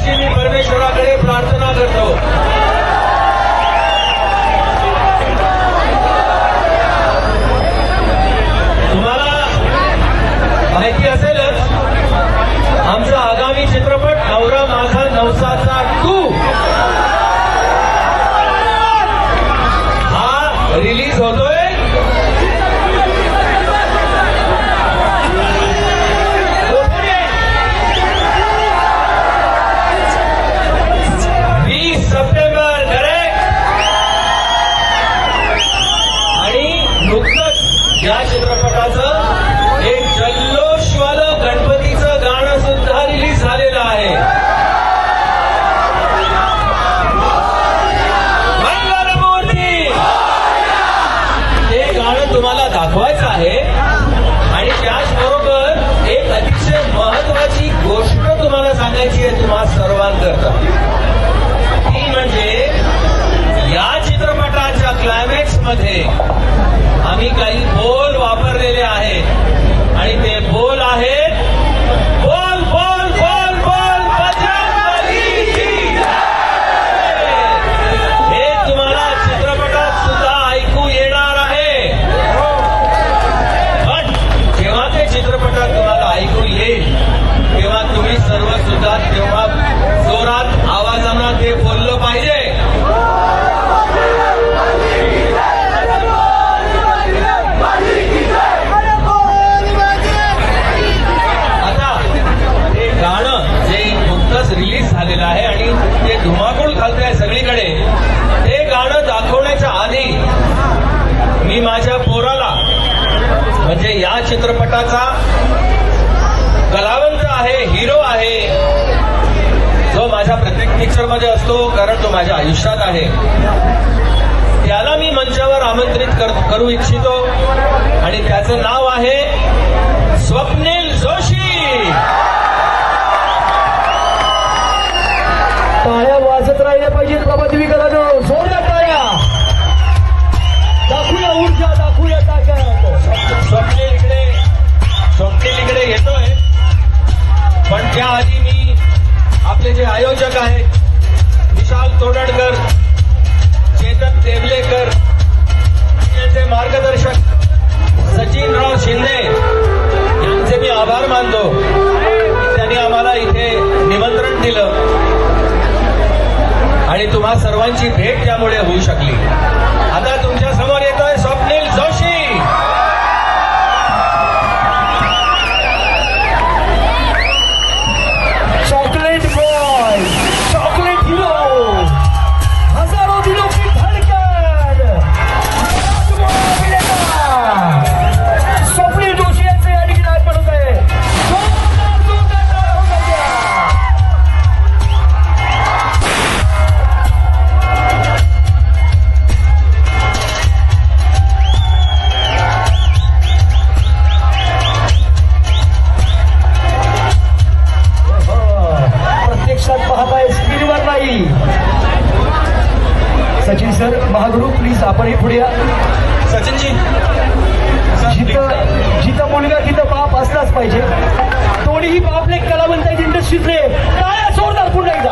अशी मी परमेश्वराकडे प्रार्थना करतो. करण्याची आहे तुम्हा सर्वांकरता. ती म्हणजे या चित्रपटाच्या क्लायमॅक्समध्ये आम्ही काही बोल वापरलेले आहेत. प्रत्येक पिक्चरमध्ये असतो कारण तो माझ्या आयुष्यात आहे. त्याला मी मंचावर आमंत्रित कर- करू इच्छितो. आणि त्याचं नाव आहे स्वप्नील जोशी. टाळ्या वाजत राहिल्या पाहिजेत बाबा तुम्ही आपले जे आयोजक आहेत विशाल तोडणकर चेतन देवलेकर यांचे मार्गदर्शक सचिनराव शिंदे यांचे मी आभार मानतो. त्यांनी आम्हाला इथे निमंत्रण दिलं. आणि तुम्हा सर्वांची भेट त्यामुळे होऊ शकली. सर महागुरु प्लीज आपणही पुढे या. सचिनजी. जिथं जिथं मुलगा तिथं बाप असलाच पाहिजे. बापले कलावंत आहेत इंडस्ट्रीतले टाळ्या जोरदार पुन्हा एकदा?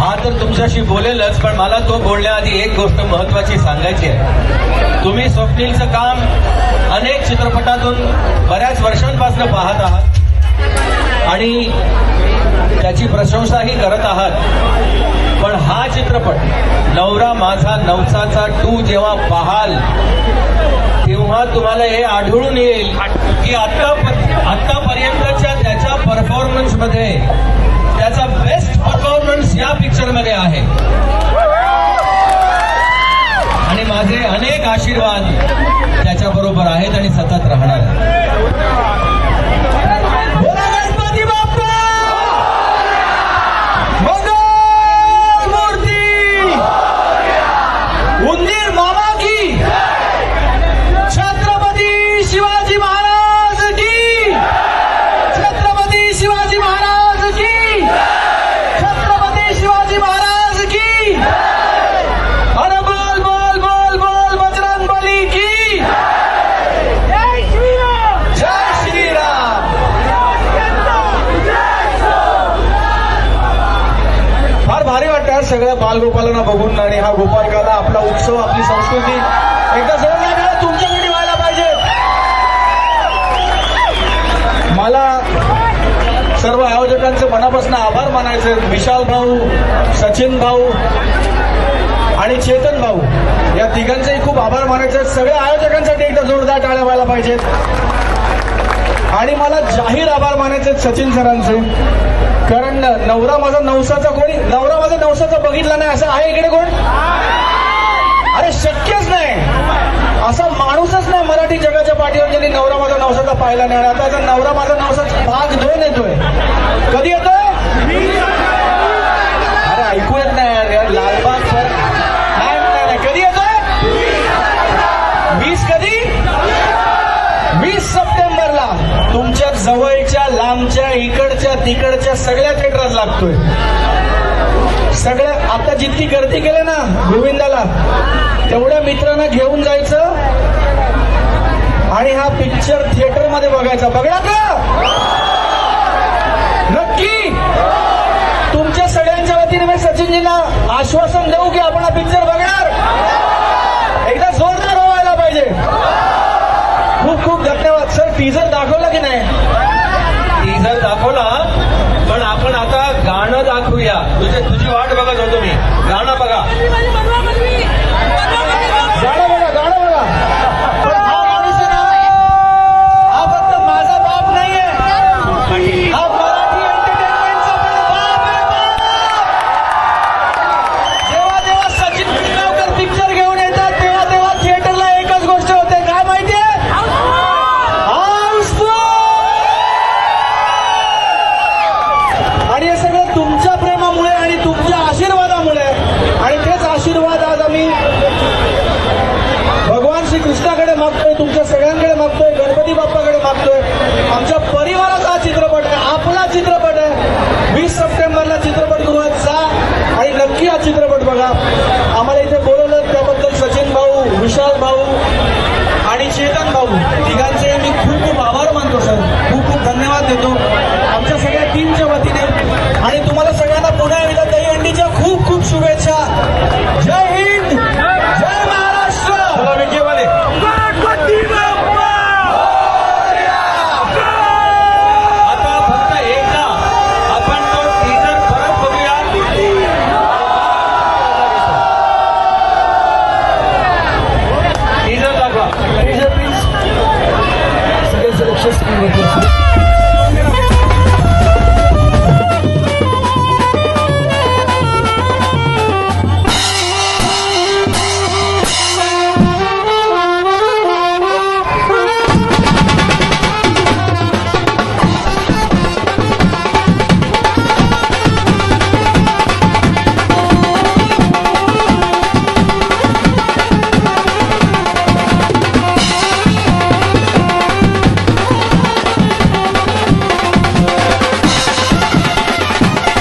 हा तर तुमच्याशी बोलेलच पण मला तो बोलण्याआधी एक गोष्ट महत्वाची सांगायची आहे. तुम्ही स्वप्नीलचं काम अनेक चित्रपटातून बऱ्याच वर्षांपासून पाहत आहात आणि त्याची प्रशंसाही करत आहात. पण हा चित्रपट नवरा माझा नवसाचा टू जेव्हा पाहाल तेव्हा तुम्हाला हे आढळून येईल की आता आतापर्यंतच्या त्याच्या परफॉर्मन्समध्ये त्याचा बेस्ट परफॉर्मन्स या पिक्चरमध्ये आहे आणि माझे अनेक आशीर्वाद त्याच्याबरोबर आहेत आणि सतत राहणार आहेत. शिवाजी महाराज की छत्रपती शिवाजी महाराज की छत्रपती शिवाजी महाराज की अरे बोल बोल बोल बोल बजरंग बली की। जय श्रीराम। जय श्रीराम। फार भारी वाटतं सगळ्या बालगोपालांना बघून आणि हा गोपालकाला आपला उत्सव आपली संस्कृती. एकदा जोरदार करा, सर्व आयोजकांचे मनापासून आभार मानायचे. विशाल भाऊ सचिन भाऊ आणि चेतन भाऊ या तिघांचेही खूप आभार मानायचे. आहेत. सगळ्या आयोजकांसाठी एकदा जोरदार टाळ्या व्हायला पाहिजेत. आणि मला जाहीर आभार मानायचे आहेत सचिन सरांचे. कारण नवरा माझा नवसाचा कोणी नवरा माझा नवसाचा बघितला नाही. असं आहे इकडे कोण? अरे शक्यच नाही. असा माणूसच नाही मराठी जगाच्या पाठीवर ज्यांनी नवरा माझा नवसाचा पाहिला नाही आणि आता नवरा माझा नवसाचा भाग दोन येतोय तिकडच्या सगळ्या थिएटरात लागतोय. सगळ्या आता जितकी गर्दी केली ना गोविंदाला तेवढ्या मित्रांना घेऊन जायचं. आणि हा पिक्चर थिएटरमध्ये बघायचा. बघा का? नक्की! तुमच्या सगळ्यांच्या वतीने मी सचिनजींना आश्वासन देऊ की आपण हा पिक्चर बघणार. एकदा जोरदार व्हायला पाहिजे. खूप खूप धन्यवाद. सर टीजर दाखवला की नाही? Hallelujah. बघा Just kidding.